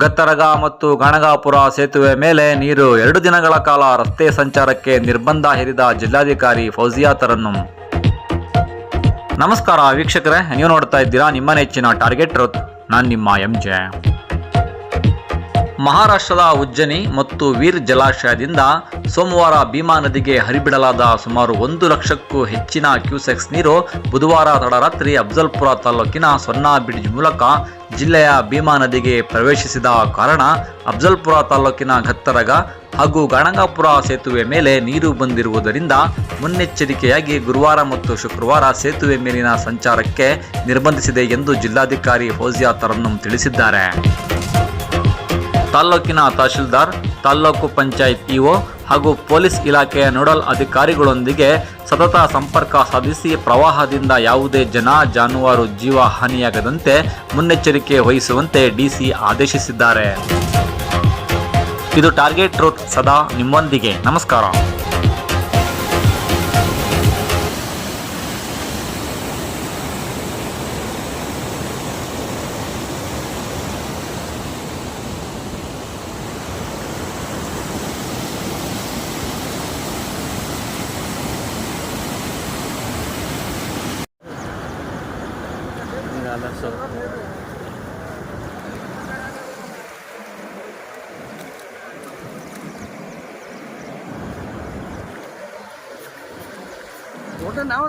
ಗತ್ತರಗ ಮತ್ತು ಗಣಗಾಪುರ ಸೇತುವೆ ಮೇಲೆ ನೀರು ಎರಡು ದಿನಗಳ ಕಾಲ ರಸ್ತೆ ಸಂಚಾರಕ್ಕೆ ನಿರ್ಬಂಧ ಹೇರಿದ ಜಿಲ್ಲಾಧಿಕಾರಿ ಫೌಜಿಯಾ ತರನ್ನಂ ನಮಸ್ಕಾರ ವೀಕ್ಷಕರೇ, ನೀವು ನೋಡ್ತಾ ಇದ್ದೀರಾ ನಿಮ್ಮ ನೆಚ್ಚಿನ ಟಾರ್ಗೆಟ್ ರೋತ್ ನಾನು ನಿಮ್ಮ ಎಂ ಜೆ ಮಹಾರಾಷ್ಟ್ರದ ಉಜ್ಜನಿ ಮತ್ತು ವೀರ್ ಜಲಾಶಯದಿಂದ ಸೋಮವಾರ ಭೀಮಾ ನದಿಗೆ ಹರಿಬಿಡಲಾದ ಸುಮಾರು ಒಂದು ಲಕ್ಷಕ್ಕೂ ಹೆಚ್ಚಿನ ಕ್ಯೂಸೆಕ್ಸ್ ನೀರು ಬುಧವಾರ ತಡರಾತ್ರಿ ಅಫ್ಜಲ್ಪುರ ತಾಲೂಕಿನ ಸೊನ್ನಾ ಬ್ರಿಡ್ಜ್ ಮೂಲಕ ಜಿಲ್ಲೆಯ ಭೀಮಾ ನದಿಗೆ ಪ್ರವೇಶಿಸಿದ ಕಾರಣ ಅಫ್ಜಲ್ಪುರ ತಾಲೂಕಿನ ಘತ್ತರಗ ಹಾಗೂ ಗಣಗಾಪುರ ಸೇತುವೆ ಮೇಲೆ ನೀರು ಬಂದಿರುವುದರಿಂದ ಮುನ್ನೆಚ್ಚರಿಕೆಯಾಗಿ ಗುರುವಾರ ಮತ್ತು ಶುಕ್ರವಾರ ಸೇತುವೆ ಮೇಲಿನ ಸಂಚಾರಕ್ಕೆ ನಿರ್ಬಂಧಿಸಿದೆ ಎಂದು ಜಿಲ್ಲಾಧಿಕಾರಿ ಫೌಜಿಯಾ ತರನ್ನಂ ತಿಳಿಸಿದ್ದಾರೆ. ತಾಲ್ಲೂಕಿನ ತಹಶೀಲ್ದಾರ್, ತಾಲ್ಲೂಕು ಪಂಚಾಯತ್ ಇಒ ಹಾಗೂ ಪೊಲೀಸ್ ಇಲಾಖೆಯ ನೋಡಲ್ ಅಧಿಕಾರಿಗಳೊಂದಿಗೆ ಸತತ ಸಂಪರ್ಕ ಸಾಧಿಸಿ ಪ್ರವಾಹದಿಂದ ಯಾವುದೇ ಜನ, ಜಾನುವಾರು, ಜೀವ ಹಾನಿಯಾಗದಂತೆ ಮುನ್ನೆಚ್ಚರಿಕೆ ವಹಿಸುವಂತೆ ಡಿಸಿ ಆದೇಶಿಸಿದ್ದಾರೆ. ಇದು ಟಾರ್ಗೆಟ್ ರೂಟ್ ಸದಾ ನಿಮ್ಮೊಂದಿಗೆ. ನಮಸ್ಕಾರ. ಒಟ್ಟು ನಾವು